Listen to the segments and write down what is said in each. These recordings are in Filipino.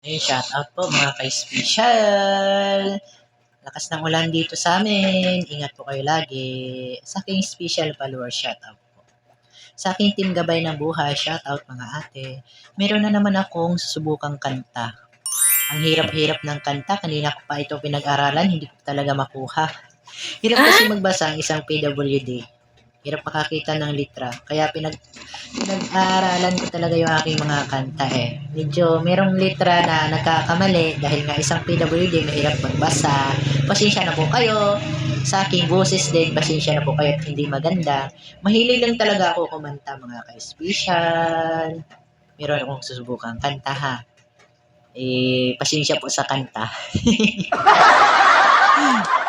Hey, shout out po mga ka-special. Lakas ng ulan dito sa amin. Ingat po kayo lagi. Sa aking special follower, shout out po. Sa aking team gabay ng buhay, shout out mga ate. Meron na naman akong susubukang kanta. Ang hirap-hirap ng kanta, kanina ko pa ito pinag-aralan, hindi ko talaga makuha. Hirap kasi magbasa ang isang PWD. Hirap makakita ng litra. Kaya pinag pinag-aaralan ko talaga yung aking mga kanta eh. Medyo merong litra na nagkakamali dahil nga isang PWD mahirap magbasa. Pasensya na po kayo. Sa aking boses din, pasensya na po kayo at hindi maganda. Mahilig lang talaga ako kumanta mga ka-special. Meron akong susubukang kanta ha. Eh, pasensya po sa kanta.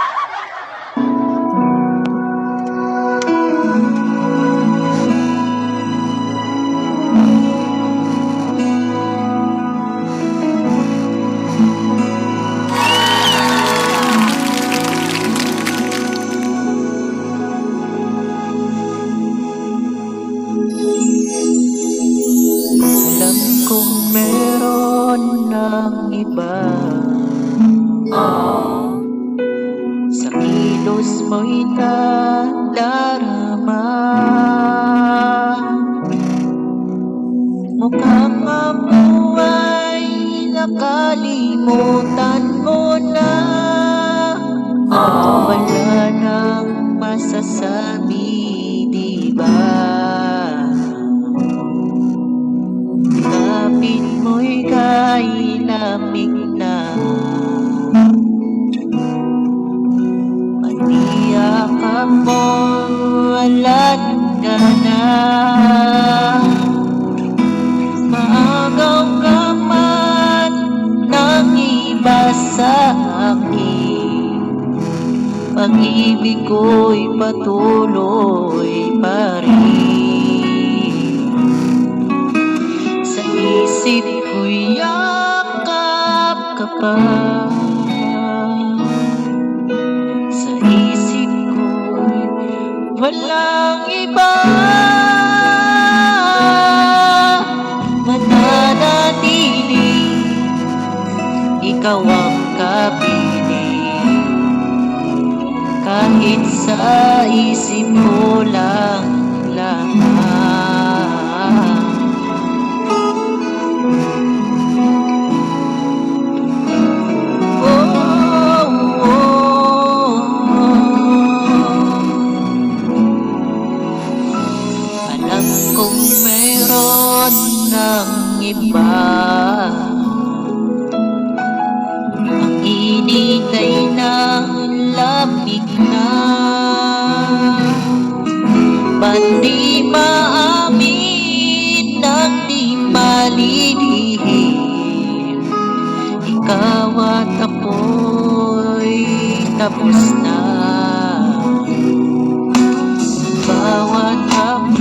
ng iba. Sa kilos mo'y nadarama. Mukhang mabuhay nakalimutan mo na. At wala nang masasabi, Kapit mo'y kailamig na. Maniyakap mo walang ka na. Maagaw ka man ng iba sa akin. Pag-ibig ko'y patuloy pa rin Sa isip ko'y walang iba. Mananatili Ikaw ang kapiling Kahit sa isip ko ng iba. Ang init ay ng lamig na. Ba't di maamin ng di malilihim. Ikaw at ako'y tapos na. Bawat habang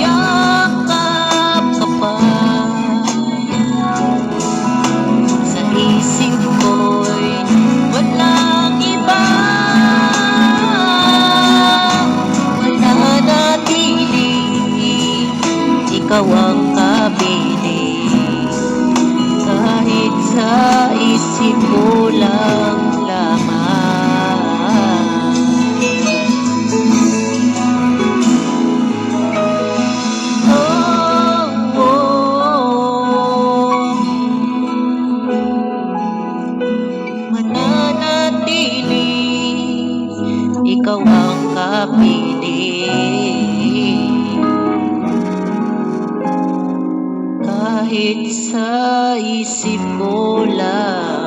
Ikaw ang kabili Kahit sa isip ko lang lamang Oh, oh. Mananatili Ikaw ang kapili Kahit sa isip ko lang